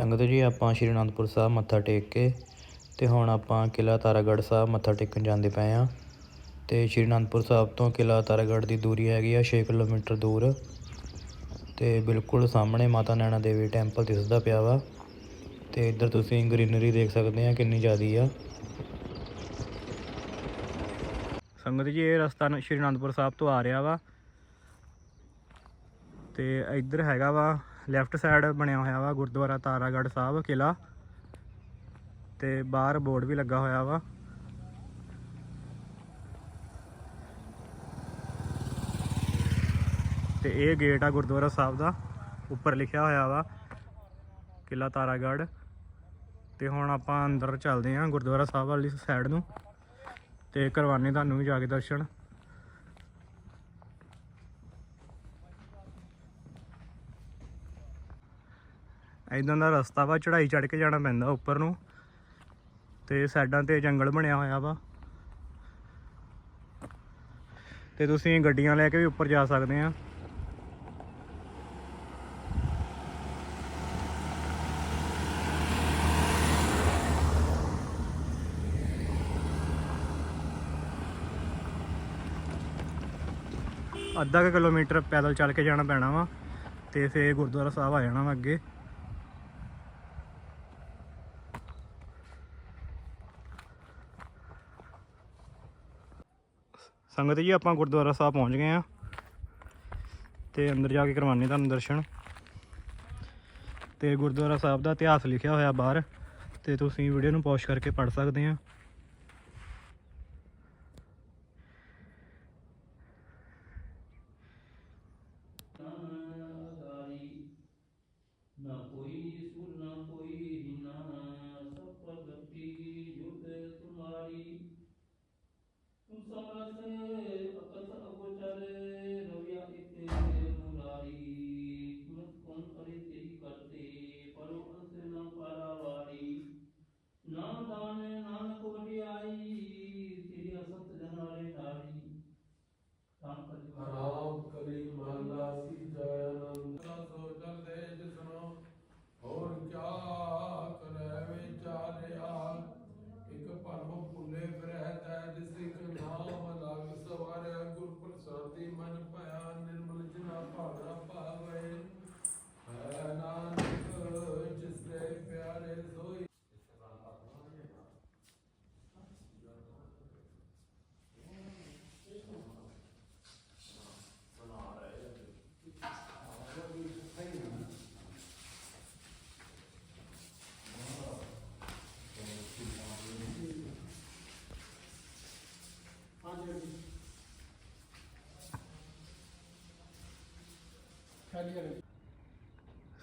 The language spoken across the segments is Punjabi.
ਸੰਗਤ ਜੀ, ਆਪਾਂ ਸ਼੍ਰੀ ਅਨੰਦਪੁਰ ਸਾਹਿਬ ਮੱਥਾ ਟੇਕ ਕੇ ਤੇ ਹੁਣ ਆਪਾਂ ਕਿਲ੍ਹਾ ਤਾਰਾਗੜ੍ਹ ਸਾਹਿਬ ਮੱਥਾ ਟੇਕਣ ਜਾਂਦੇ ਪਏ ਆ ਤੇ ਸ਼੍ਰੀ ਅਨੰਦਪੁਰ ਸਾਹਿਬ ਤੋਂ ਕਿਲ੍ਹਾ ਤਾਰਾਗੜ੍ਹ ਦੀ ਦੂਰੀ ਹੈਗੀ ਆ 6 ਕਿਲੋਮੀਟਰ ਦੂਰ। ਤੇ ਬਿਲਕੁਲ ਸਾਹਮਣੇ ਮਾਤਾ ਨੈਣਾ ਦੇਵੀ ਟੈਂਪਲ ਦਿਸਦਾ ਪਿਆ ਵਾ। ਤੇ ਇੱਧਰ ਤੁਸੀਂ ਗ੍ਰੀਨਰੀ ਦੇਖ ਸਕਦੇ ਆ ਕਿੰਨੀ ਜ਼ਿਆਦੀ ਆ। ਸੰਗਤ ਜੀ, ਇਹ ਰਸਤਾ ਸ਼੍ਰੀ ਅਨੰਦਪੁਰ ਸਾਹਿਬ ਤੋਂ ਆ ਰਿਹਾ ਵਾ। ਤੇ ਇੱਧਰ ਹੈਗਾ ਵਾ ਲੈਫਟ ਸਾਈਡ ਬਣਿਆ ਹੋਇਆ ਵਾ, ਗੁਰਦੁਆਰਾ ਤਾਰਾਗੜ੍ਹ ਸਾਹਿਬ ਕਿਲਾ ਤੇ ਬਾਹਰ ਬੋਰਡ ਵੀ ਲੱਗਾ ਹੋਇਆ ਵਾ। ਤੇ ਇਹ ਗੇਟ ਆ ਗੁਰਦੁਆਰਾ ਸਾਹਿਬ ਦਾ, ਉੱਪਰ ਲਿਖਿਆ ਹੋਇਆ ਵਾ ਕਿਲਾ ਤਾਰਾਗੜ੍ਹ। ਤੇ ਹੁਣ ਆਪਾਂ ਅੰਦਰ ਚੱਲਦੇ ਹਾਂ ਗੁਰਦੁਆਰਾ ਸਾਹਿਬ ਵਾਲੀ ਸਾਈਡ ਨੂੰ ਤੇ ਕਰਵਾਨੇ ਤੁਹਾਨੂੰ ਵੀ ਜਾ ਕੇ ਦਰਸ਼ਨ। ਇਦਾਂ ਦਾ ਰਸਤਾ ਵਾ, ਚੜ੍ਹਾਈ ਚੜ੍ਹ ਕੇ ਜਾਣਾ ਪੈਂਦਾ ਉੱਪਰ ਨੂੰ। ਤੇ ਸਾਈਡਾਂ ਤੇ ਜੰਗਲ ਬਣਿਆ ਹੋਇਆ ਵਾ। ਤੇ ਤੁਸੀਂ ਗੱਡੀਆਂ ਲੈ ਕੇ ਵੀ ਉੱਪਰ ਜਾ ਸਕਦੇ ਆ। ਅੱਧਾ ਕੁ ਕਿਲੋਮੀਟਰ ਪੈਦਲ ਚੱਲ ਕੇ ਜਾਣਾ ਪੈਣਾ ਵਾ, ਤੇ ਫੇਰ ਗੁਰਦੁਆਰਾ ਸਾਹਿਬ ਆ ਜਾਣਾ ਵਾ ਅੱਗੇ। ਸੰਗਤ ਜੀ, ਆਪਾਂ ਗੁਰਦੁਆਰਾ ਸਾਹਿਬ ਪਹੁੰਚ ਗਏ ਆ ਤੇ ਅੰਦਰ ਜਾ ਕੇ ਕਰਵਾਉਣੇ ਤੁਹਾਨੂੰ ਦਰਸ਼ਨ। ਤੇ ਗੁਰਦੁਆਰਾ ਸਾਹਿਬ ਦਾ ਇਤਿਹਾਸ ਲਿਖਿਆ ਹੋਇਆ ਬਾਹਰ ਤੇ ਤੁਸੀਂ ਵੀਡੀਓ ਨੂੰ ਪੌਜ਼ ਕਰਕੇ ਪੜ੍ਹ ਸਕਦੇ ਆ ਨਾਨਕ ਵਡਿਆਈ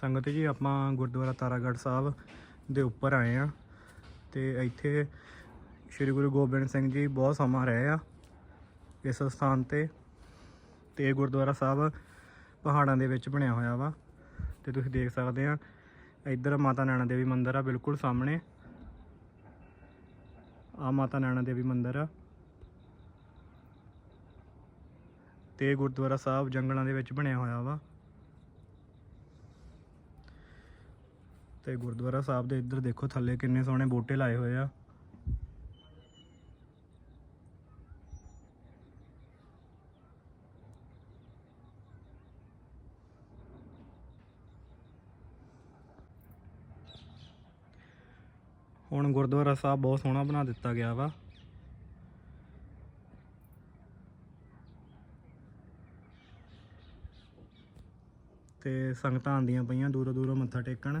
ਸੰਗਤ ਜੀ, ਆਪਾਂ ਗੁਰਦੁਆਰਾ ਤਾਰਾਗੜ੍ਹ ਸਾਹਿਬ ਦੇ ਉੱਪਰ ਆਏ ਆ ਤੇ ਇੱਥੇ ਸ੍ਰੀ ਗੁਰੂ ਗੋਬਿੰਦ ਸਿੰਘ ਜੀ ਬਹੁਤ ਸਮਾਂ ਰਹੇ ਆ ਇਸ ਸਥਾਨ ਤੇ ਤੇ ਗੁਰਦੁਆਰਾ ਸਾਹਿਬ ਪਹਾੜਾਂ ਦੇ ਵਿੱਚ ਬਣਿਆ ਹੋਇਆ ਵਾ ਤੇ ਤੁਸੀਂ ਦੇਖ ਸਕਦੇ ਆ, ਇੱਧਰ ਮਾਤਾ ਨੈਣਾ ਦੇਵੀ ਮੰਦਿਰ ਆ ਬਿਲਕੁਲ ਸਾਹਮਣੇ। ਆ ਮਾਤਾ ਨੈਣਾ ਦੇਵੀ ਮੰਦਿਰ ਆ। ਤੇ ਗੁਰਦੁਆਰਾ ਸਾਹਿਬ ਜੰਗਲਾਂ ਦੇ ਵਿੱਚ ਬਣਿਆ ਹੋਇਆ ਵਾ। ਤੇ ਗੁਰਦੁਆਰਾ ਸਾਹਿਬ ਦੇ ਇੱਧਰ ਦੇਖੋ ਥੱਲੇ ਕਿੰਨੇ ਸੋਹਣੇ ਬੂਟੇ ਲਾਏ ਹੋਏ ਆ। ਹੁਣ ਗੁਰਦੁਆਰਾ ਸਾਹਿਬ ਬਹੁਤ ਸੋਹਣਾ ਬਣਾ ਦਿੱਤਾ ਗਿਆ ਵਾ। ਤੇ ਸੰਗਤਾਂ ਆਉਂਦੀਆਂ ਪਈਆਂ ਦੂਰੋਂ ਦੂਰੋਂ ਮੱਥਾ ਟੇਕਣ।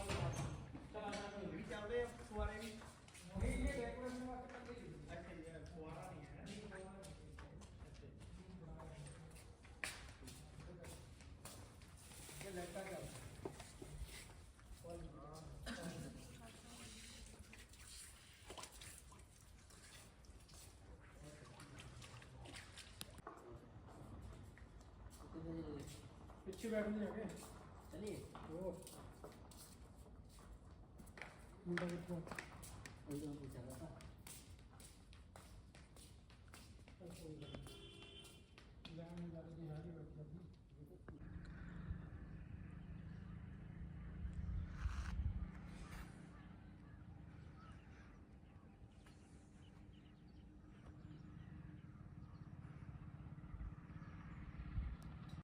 ਵੀ ਚੱਲਦੇ ਆ ਫੁਆਰੇ ਵੀ ਨਹੀਂ ਇਹ ਡੈਕੋਰੇਸ਼ਨ ਵਾਸਤੇ ਅੱਛਾ ਯਾਰ ਫੁਆਰਾ ਨਹੀਂ ਹੈ ਇਹ ਲੈਟਾ ਕਰ ਪਿੱਛੇ ਬੈਠ ਜਾ ਕੇ चलिए। ਉਹ 문방구 올려보자고